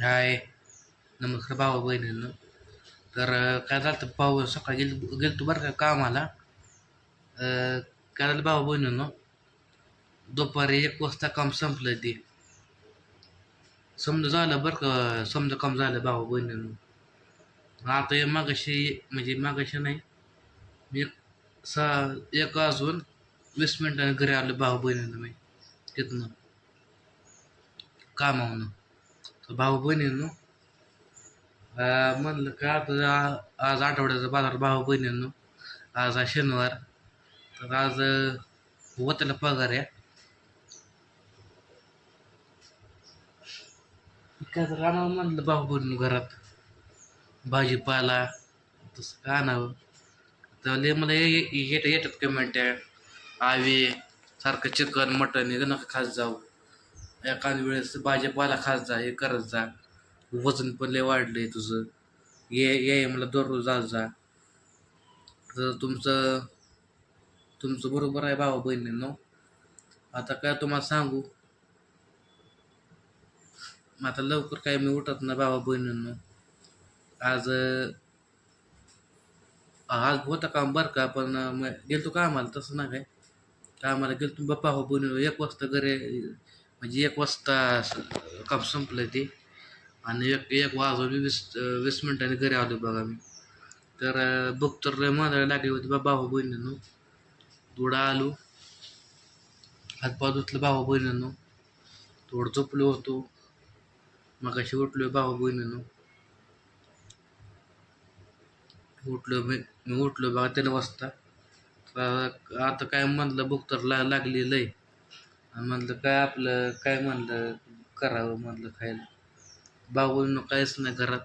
हाय नमस्कार भावा बहिणींनो. तर काय झालं होतं, भाऊ सकाळी गेल गेलतो बरं का कामाला. काय झालं भावा बहिणींनो? दुपारी एक वाजता काम संपलं ते. समजा झालं बरं का समजा काम झालं भावा बहिणींनो. आता हे मागाशी म्हणजे मागाशी नाही एक सहा एक वाजून वीस मिनिटांनी घरी आलो भाऊ बहिणीनं मी तिथनं. कामावनं भाऊ बहिणींनो. म्हणलं का आता आज आठवड्याचा बाजार भाऊ बहिणींनो. आज हा शनिवार. तर आज अं, पगार आहे. काय तर आणावं म्हणलं भाऊ बहिणीनं घरात. भाजीपाला तसं का आणावं. तर लय मला येतात कमेंट आवे सारखं चिकन मटन हे नका खास जाऊ. एखाद वेळेस भाजीपाला खास जा हे करत जा. वजन पण लय वाढलंय तुझं. ये ये मला दररोज आज जा. तर तुमचं तुमचं बरोबर आहे भावा बहिणींनो. आता काय तुम्हाला सांगू? आता लवकर काय मी उठत ना भावा बहिणींनो. आज आज होता काम बरं का पण मग गेलतो कामाला तसं ना काय? कामाला गेलतो बाप्पा हो बहिणी एक वाजता घरी म्हणजे एक वाजता काप संपलं ते. आणि एक एक वाजून वीस वीस मिनिटांनी घरी आलो बघा मी. तर अं, तर लय लागली होती बा भाऊ बहिणींनो. थोडा आलो. हातपाव धुतलं भाऊ बहिणींनो. थोडं झोपलो होतो. मग अशी उठलो भाऊ बहिणींनो. उठलो मी मी उठलो बघा तीन वाजता. तर आता काय म्हणलं बुक तर ला लागली लय. म्हणलं काय आपलं काय म्हणलं करावं म्हणलं खायला? बाबून काहीच नाही घरात.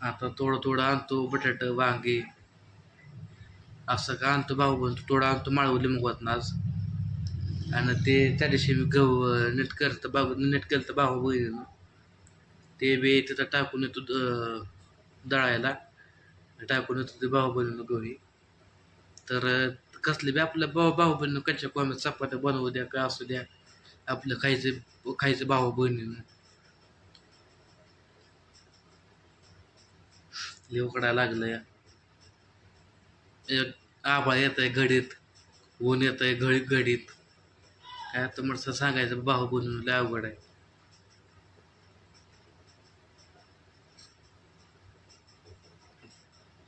आता थोडं थोडं आणतो बटाट वांगी. असं का आणतो भाऊ थोडं आणतो माळवली मुगवत आज. आणि ते त्या दिवशी मी गहू नीट करतं बाबू नीट केलं तर भाऊ बहिणीनं. ते बी तिथं टाकून येतो द- दळायला. टाकून येतो ते भाऊ बहिणीनं गहू तर कसले बी आपलं भाऊ भाऊ बहिणीनं कच्च्या कोंब्यात चपात्या बनवू द्या का असू द्या. आपलं खायचं खायचं भाऊ बहिणीनं. लिवकडा लागलं या एक आभाळ येत आहे घडीत ऊन येत आहे घडी घडीत. काय आता म्हणसं सांगायचं भाऊ बहिणीनं लय अवघड आहे.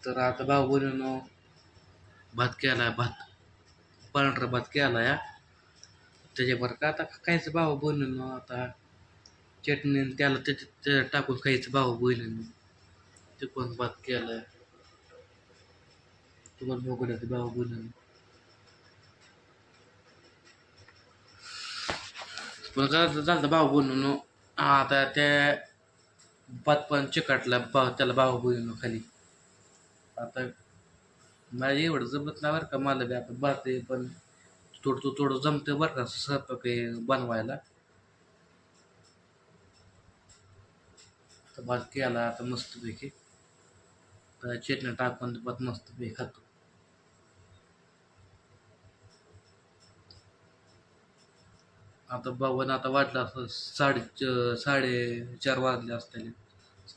तर आता भाऊ बहिणीनं भात केला भात पांढरा भात केला या त्याच्यावर का आता काहीच भाव बहिणीनं हो आता. चटणी त्याला त्याच्यात त्याच्यात टाकून काहीच भाऊ बहिणीनं ते पण भात केला तुम्हाला मोगड्याचे भाव भाऊ पण काय झालं भाऊ बहिणीनं आता त्या भात पण चिकटला भाव त्याला भाव बहिणीनं खाली. आता मला एवढं जमत नाही बरं का. मला बी आता भात पण थोडं थोडं थोडं जमतं बरं का स्वयंपाक हे बनवायला. तर भात केला आता मस्तपैकी. तर चटणी टाकून ते भात मस्तपैकी खातो. आता बाबांना आता वाटलं असं साडे साडेचार वाजले असतील.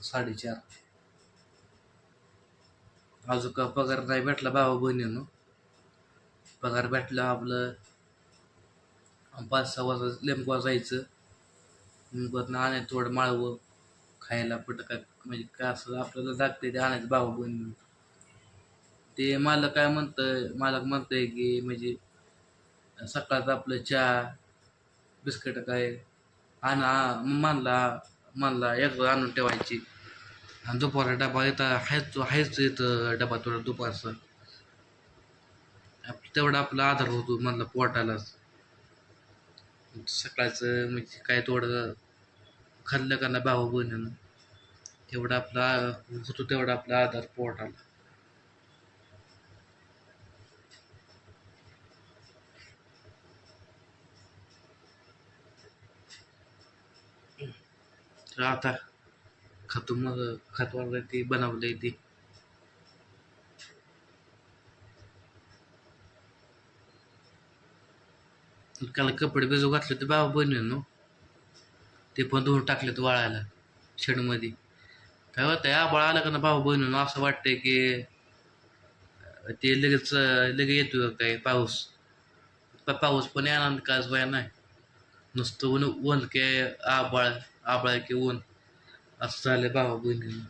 साडेचार. अजून का पगार नाही भेटला भावा बहिणीनं. पगार भेटला आपलं. पाच सहा वाजता लेमकवा जायचं. लिंबूतनं आणायचं थोडं माळवं. खायला पट काय म्हणजे काय असं आपल्याला लागतंय ते आणायचं भावा बहिणीनं. ते मालक काय म्हणतंय मालक म्हणतंय की म्हणजे सकाळचं आपलं चहा बिस्किट काय आणा मानला मानला एक आणून ठेवायची. दुपारा डबा येता हायच हायच येतं डबा थोडा दुपारचा. आप तेवढा आपला आधार होतो मधला पोटालाच. सकाळचं म्हणजे काय थोडं खाल्लं का ना भाऊ बहिणीनं तेवढा आपला होतो तेवढा आपला आधार पोटाला. तर आता खातो मग वगैरे ते बनवलंय ते. काल कपडे बिजू घातले ते भाऊ बहिणीनं. ते पण धुवून टाकलेत वाळायला शेडमध्ये. काय होतं आबाळ आलं का ना भाऊ बहिणून असं वाटतंय की ते लगेच लगेच येतो काय पाऊस? पाऊस पण येणार काच वया नाही. नुसतं ऊन ऊन के आबाळ आबाळ की ऊन असं झालं भावा बहिणीनं.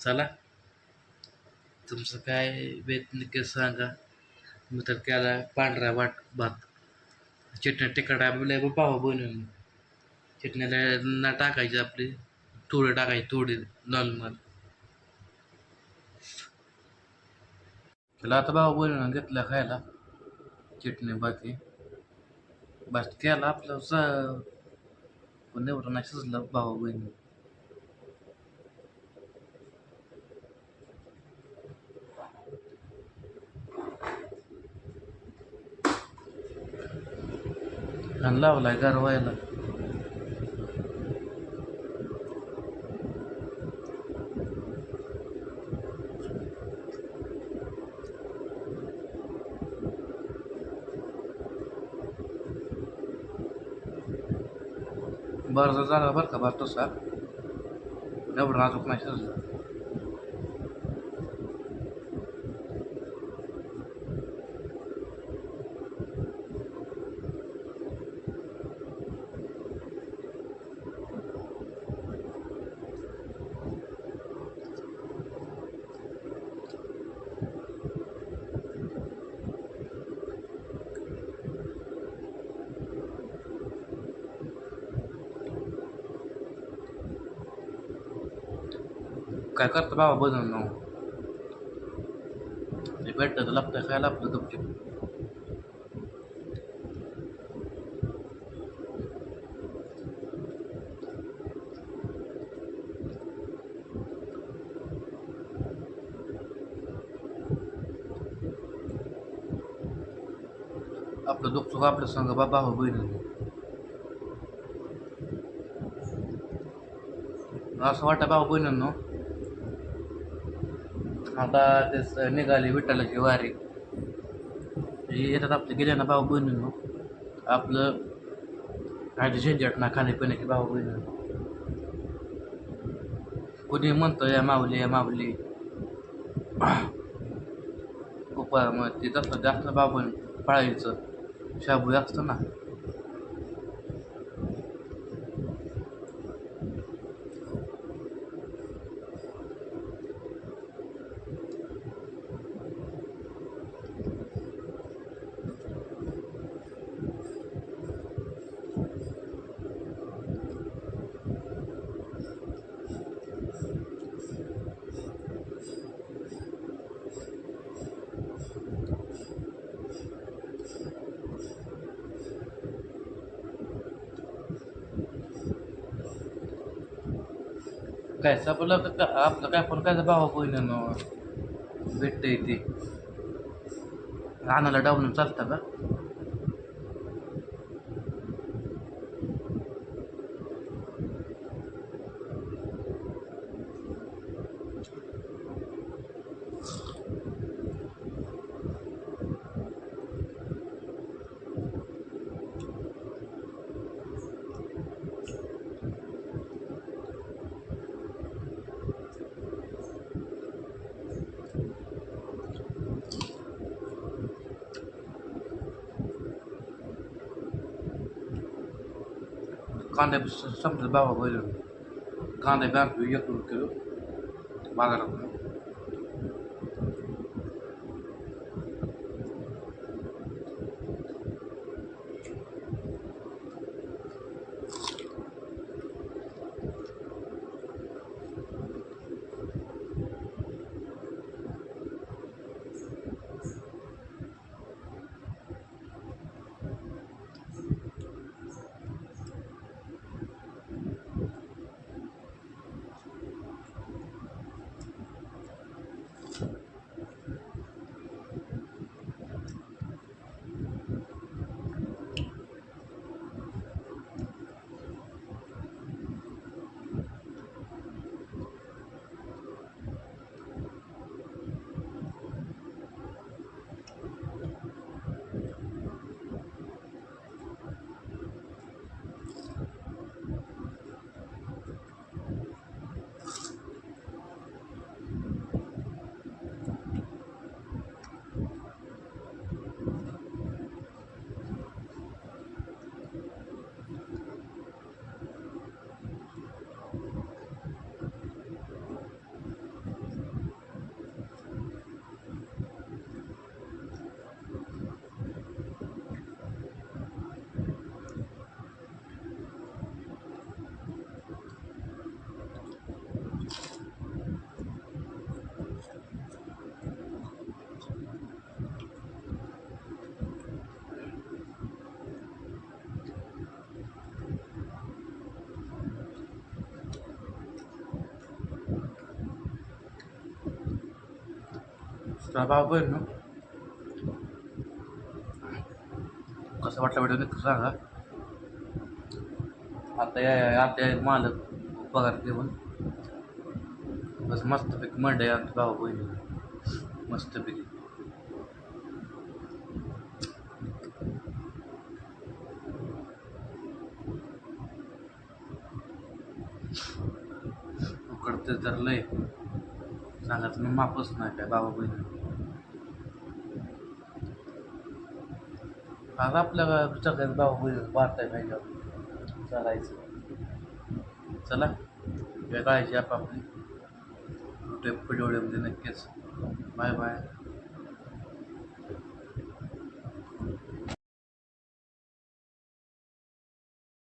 चला. तुमचं काय बेत नक्की सांगा. मी तर केला पांढरा वाट भात. चटण्या तिखट आपल्या भावा बहिणीनं. चटणीला ना टाकायची आपली. थोडी टाकायची थोडी नॉर्मल. त्याला आता भावा बहिणीनं घेतला खायला. चटणी बाकी. बस केला आपलं स पण एवढं नाही शिजलं भावा बहिणी आणि लावलाय गारवायला. बरं जर झालं बरं का बरं तसा. एवढं नाजूक नाही काय करतं बाबा बनवून मग ते भेटतं तर लागतं खायला आपलं गपचूप आपलं दुःख सुख आपलं संघ बाबा हो बहिण. असं वाटतं बाबा बहिणींनो. आता तेच निघाली विठ्ठलाची वारी. येतात आपले गेले ना भाऊ बहिणींनो. आपलं काय झंझट ना खाण्यापिण्याची भाऊ बहिणींनो. कोणी म्हणतं या माऊली या माऊली. खूप मग ते तसं जास्त बाबून पाळायचं. शाबू असतं ना. काय आपलं का आपलं काय पण काय भावा बहिणीनं भेटतंय ते. रानाला डाऊन चालतं का? कांदे संपले भावा बहिणी कांदे बँक एक किलो बाजारात तर भाऊ बहीण कसं वाटलं व्हिडिओ नक्की सांगा. आता या आता या मालक पगार घेऊन बस मस्तपैकी मंडई आमच्या भाऊ बहिणी. मस्तपैकी. उकडते तर लय. सांगायचं मी मापच नाही काय बाबा बहिणी. आज आपल्या विचार करायचं बाबा बहिणी पाहिजे चालायचं. चला वेगळायची आपापली कुठे पुढे नक्कीच. Bye bye